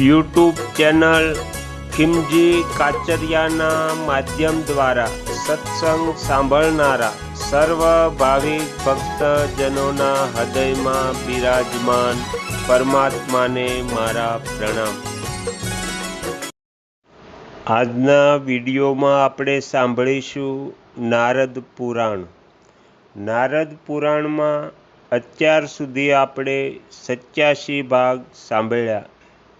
YouTube channel ખિમજી કાચરિયાના માધ્યમ દ્વારા સત્સંગ સાંભળનારા સર્વ ભાવિક ભક્તજનોના હૃદયમાં બિરાજમાન પરમાત્માને મારા પ્રણામ. આજના વિડીયોમાં આપણે સાંભળીશું નારદ પુરાણ. નારદ પુરાણમાં અત્યાર સુધી આપણે સત્યાસી ભાગ સાંભળ્યા.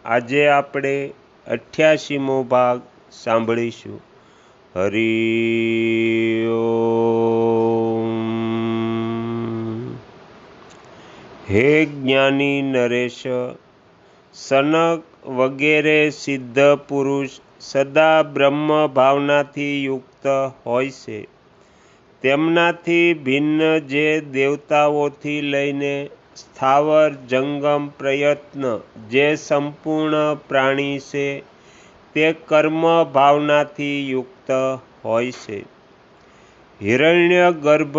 આજે આપણે અઠ્યાસીમો ભાગ સાંભળીશું. હરિ હે જ્ઞાની નરેશ, સનક વગેરે સિદ્ધ પુરુષ સદા બ્રહ્મ ભાવનાથી યુક્ત હોય છે. તેમનાથી ભિન્ન જે દેવતાઓથી લઈને સ્થાવર જંગમ પ્રયત્ન જે સંપૂર્ણ પ્રાણી છે, તે કર્મ ભાવનાથી યુક્ત હોય છે. હિરણ્ય ગર્ભ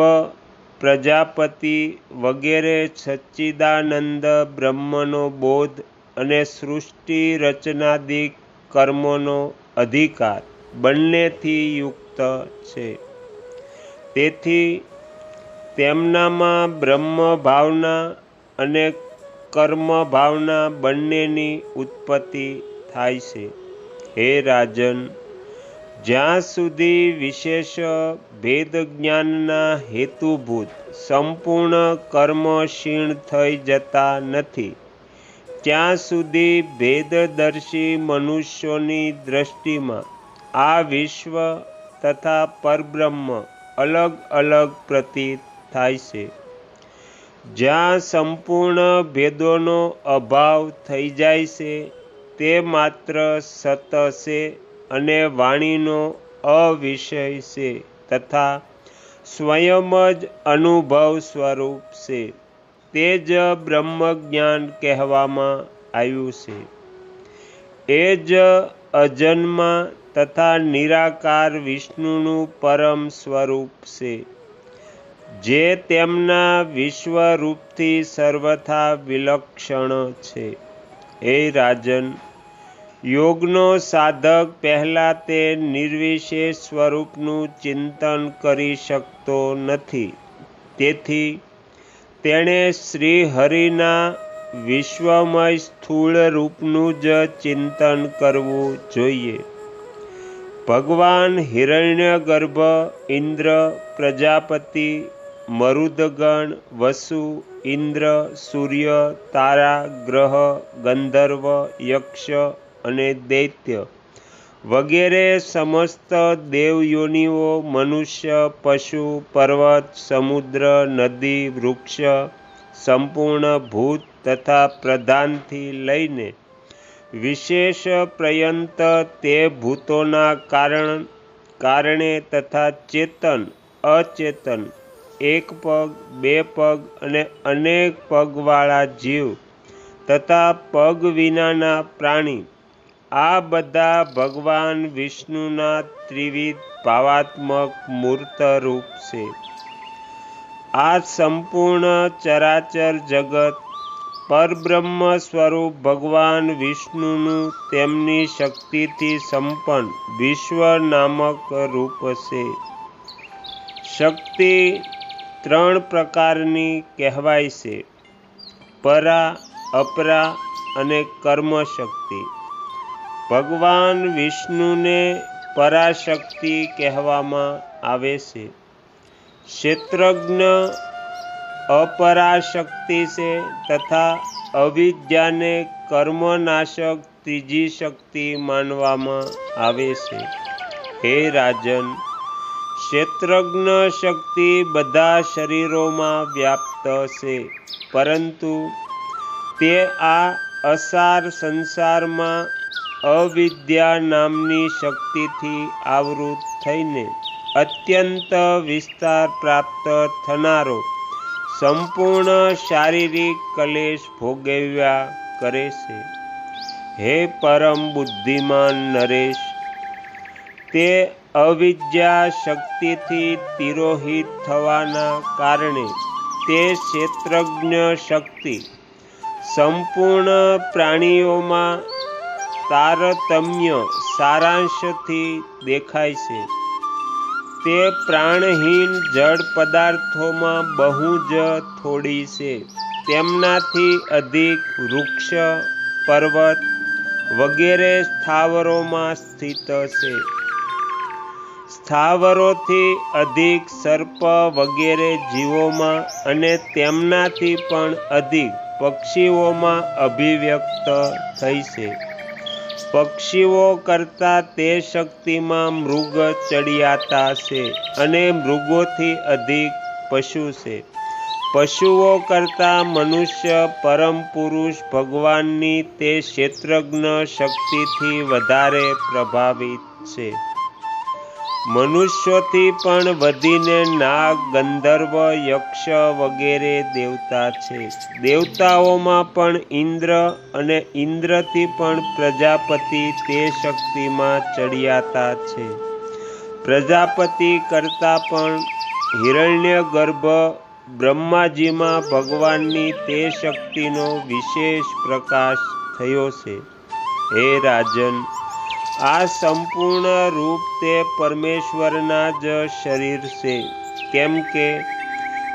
પ્રજાપતિ વગેરે સચ્ચિદાનંદ બ્રહ્મનો બોધ અને સૃષ્ટિ રચનાદિક કર્મોનો અધિકાર બંનેથી યુક્ત છે. તેથી તેમનામાં બ્રહ્મ ભાવના અને કર્મ ભાવના બંનેની ઉત્પત્તિ થાય છે. હે રાજન, જ્યાં સુધી વિશેષ ભેદ જ્ઞાનના હેતુભૂત સંપૂર્ણ કર્મ ક્ષીણ થઈ જતા નથી, ત્યાં સુધી ભેદદર્શી મનુષ્યોની દ્રષ્ટિમાં આ વિશ્વ તથા પરબ્રહ્મ અલગ અલગ પ્રતીત થાય છે. જ્યાં સંપૂર્ણ ભેદોનો અભાવ થઈ જાય છે, તે માત્ર સત છે અને વાણીનો અવિષય છે તથા સ્વયં જ અનુભવ સ્વરૂપ છે. તે જ બ્રહ્મજ્ઞાન કહેવામાં આવ્યું છે. એ જ અજન્મા તથા નિરાકાર વિષ્ણુનું પરમ સ્વરૂપ છે. જે તેમના વિશ્વરૂપથી સર્વથા વિલક્ષણ છે. હે રાજન, યોગનો સાધક પહેલાં તે નિર્વિશેષ સ્વરૂપનું ચિંતન કરી શકતો નથી. તેથી, તેણે શ્રીહરિના વિશ્વમય સ્થૂળ રૂપનું જ ચિંતન કરવું જોઈએ. ભગવાન હિરણ્યગર્ભ ઇન્દ્ર પ્રજાપતિ મરુદગણ વસુ ઇન્દ્ર સૂર્ય તારા ગ્રહ ગંધર્વ યક્ષ અને દૈત્ય. વગેરે સમસ્ત દેવયોનિઓ, મનુષ્ય, પશુ, પર્વત, સમુદ્ર, નદી, વૃક્ષ, સંપૂર્ણ ભૂત તથા પ્રધાનથી લઈને વિશેષ પ્રયંત તે ભૂતોના કારણ, કારણે તથા ચેતન, અચેતન એક પગ, બે પગ અને અનેક પગવાળા જીવ તથા પગ વિનાના પ્રાણી. આ બધા ભગવાન વિષ્ણુના ત્રિવિધ ભાવાત્મક મૂર્ત રૂપ છે. આ સંપૂર્ણ ચરાચર જગત પરબ્રહ્મ સ્વરૂપ ભગવાન વિષ્ણુનું તેમની શક્તિથી સંપન્ન વિશ્વ નામક રૂપ છે. શક્તિ ત્રણ પ્રકારની કહેવાય છે. પરા, અપરા અને કર્મશક્તિ. ભગવાન વિષ્ણુને પરાશક્તિ કહેવામાં આવે છે. ક્ષેત્રજ્ઞ અપરાશક્તિ છે તથા અવિદ્યાને કર્મનાશક ત્રીજી શક્તિ માનવામાં આવે છે. હે રાજન ક્ષેત્રજ્ઞ શક્તિ બધા શરીરોમાં વ્યાપ્ત છે. પરંતુ તે આ અસાર સંસારમાં અવિદ્યા નામની શક્તિથી આવૃત થઈને અત્યંત વિસ્તાર પ્રાપ્ત થનારો સંપૂર્ણ શારીરિક કલેશ ભોગવ્યા કરે છે. હે પરમ બુદ્ધિમાન નરેશ, તે અવિદ્યા શક્તિથી તિરોહિત થવાના કારણે તે ક્ષેત્રજ્ઞ શક્તિ સંપૂર્ણ પ્રાણીઓમાં તારતમ્ય સારાંશથી દેખાય છે. તે પ્રાણહીન જળ પદાર્થોમાં બહુ જ થોડી છે. તેમનાથી અધિક વૃક્ષ, પર્વત વગેરે સ્થાવરોમાં સ્થિત છે. સ્થાવરોથી અધિક સર્પ વગેરે જીવોમાં અને તેમનાથી પણ અધિક પક્ષીઓમાં અભિવ્યક્ત થઈ છે પક્ષીઓ કરતાં તે શક્તિમાં મૃગ ચડિયાતા છે અને મૃગોથી અધિક પશુ છે. પશુઓ કરતાં મનુષ્ય, પરમ પુરુષ, ભગવાનની તે ક્ષેત્રજ્ઞ શક્તિથી વધારે પ્રભાવિત છે. મનુષ્યોથી પણ વધીને નાગ, ગંધર્વ, યક્ષ વગેરે દેવતા છે. દેવતાઓમાં પણ ઇન્દ્ર અને ઇન્દ્રથી પણ પ્રજાપતિ તે શક્તિમાં ચડિયાતા છે. પ્રજાપતિ કરતાં પણ હિરણ્ય ગર્ભ બ્રહ્માજીમાં ભગવાનની તે શક્તિનો વિશેષ પ્રકાશ થયો છે. હે રાજન આ સંપૂર્ણ રૂપ તે પરમેશ્વરના જ શરીર છે. કેમ કે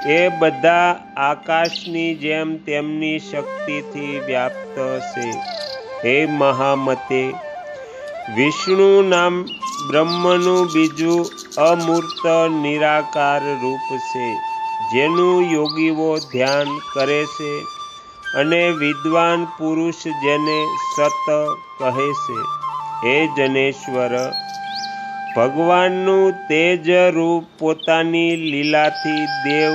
એ બધા આકાશની જેમ તેમની શક્તિથી વ્યાપ્ત છે. હે મહામતે, વિષ્ણુ નામ બ્રહ્મનું બીજું અમૂર્ત નિરાકાર રૂપ છે, જેનું યોગીઓ ધ્યાન કરે છે અને વિદ્વાન પુરુષ જેને સત કહે છે. હે જનેશ્વર, ભગવાનનું તેજ રૂપ પોતાની લીલાથી દેવ,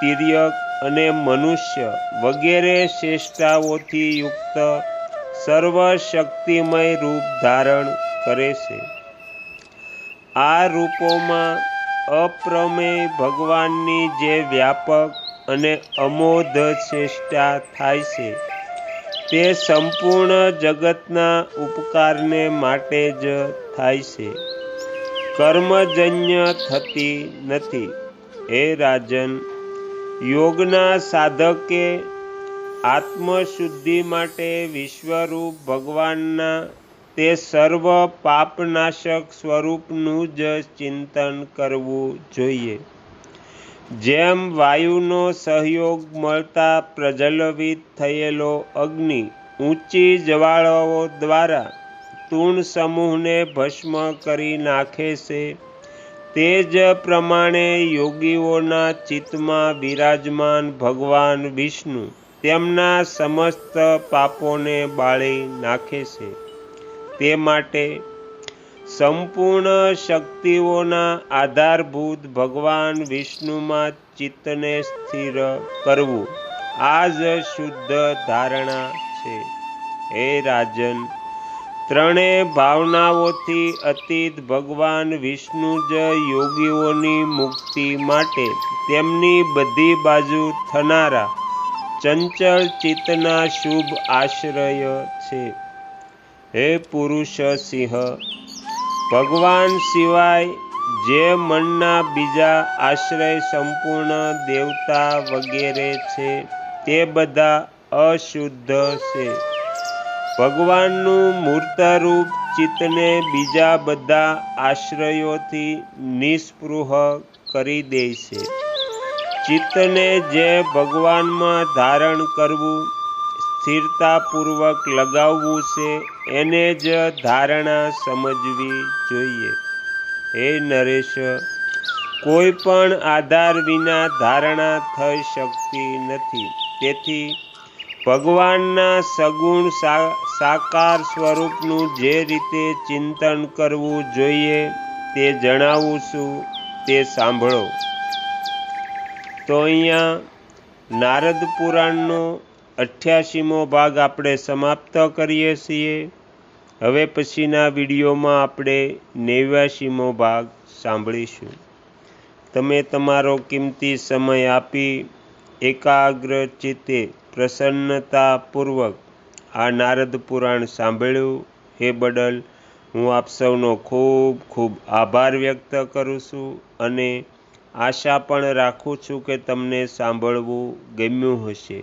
તિર્યક અને મનુષ્ય વગેરે શ્રેષ્ઠાઓથી યુક્ત સર્વશક્તિમય રૂપ ધારણ કરે છે. આ રૂપોમાં અપ્રમેય ભગવાનની જે વ્યાપક અને અમોધ શ્રેષ્ઠા થાય છે તે સંપૂર્ણ જગતના ઉપકારને માટે જ થાય છે. કર્મજન્ય થતી નથી. હે રાજન, યોગના સાધકે આત્મશુદ્ધિ માટે વિશ્વરૂપ ભગવાનના તે સર્વ પાપનાશક સ્વરૂપનું જ ચિંતન કરવું જોઈએ. જેમ વાયુનો સહયોગ મળતા પ્રજ્વલિત થયેલો અગ્નિ ઊંચી જ્વાળાઓ દ્વારા તૂણ સમૂહને ભસ્મ કરી નાખે છે, તે જ પ્રમાણે યોગીઓના ચિત્તમાં બિરાજમાન ભગવાન વિષ્ણુ તેમના સમસ્ત પાપોને બાળી નાખે છે. તે માટે સંપૂર્ણ શક્તિઓના આધારભૂત ભગવાન વિષ્ણુમાં ચિત્તને સ્થિર કરવું. આ જ શુદ્ધ ધારણા છે. હે રાજન, ત્રણેય ભાવનાઓથી અતીત ભગવાન વિષ્ણુ જ યોગીઓની મુક્તિ માટે તેમની બધી બાજુ થનારા ચંચળ ચિત્તના શુભ આશ્રય છે. હે પુરુષ સિંહ ભગવાન સિવાય જે મનના બીજા આશ્રય સંપૂર્ણ દેવતા વગેરે છે, તે બધા અશુદ્ધ છે. ભગવાનનું મૂર્તરૂપ ચિત્તને બીજા બધા આશ્રયોથી નિસ્પૃહ કરી દે છે. ચિત્તને જે ભગવાનમાં ધારણ કરવું, સ્થિરતાપૂર્વક લગાવવું છે એને જ ધારણા સમજવી જોઈએ. હે નરેશ, કોઈ પણ આધાર વિના ધારણા થઈ શકતી નથી. તેથી ભગવાનના સગુણ સાકાર સ્વરૂપનું જે રીતે ચિંતન કરવું જોઈએ તે જણાવું છું, તે સાંભળો. તો અહીંયા નારદ પુરાણનો અઠ્યાસીમો ભાગ આપણે સમાપ્ત કરીએ છીએ. હવે પછીના વિડીયોમાં આપણે નેવ્યાસીમો ભાગ સાંભળીશું. તમે તમારો કિંમતી સમય આપી એકાગ્ર ચિત્તે પ્રસન્નતાપૂર્વક આ નારદ પુરાણ સાંભળ્યું. એ બદલ, હું આપ સૌનો ખૂબ ખૂબ આભાર વ્યક્ત કરું છું અને આશા પણ રાખું છું કે તમને સાંભળવું ગમ્યું હશે.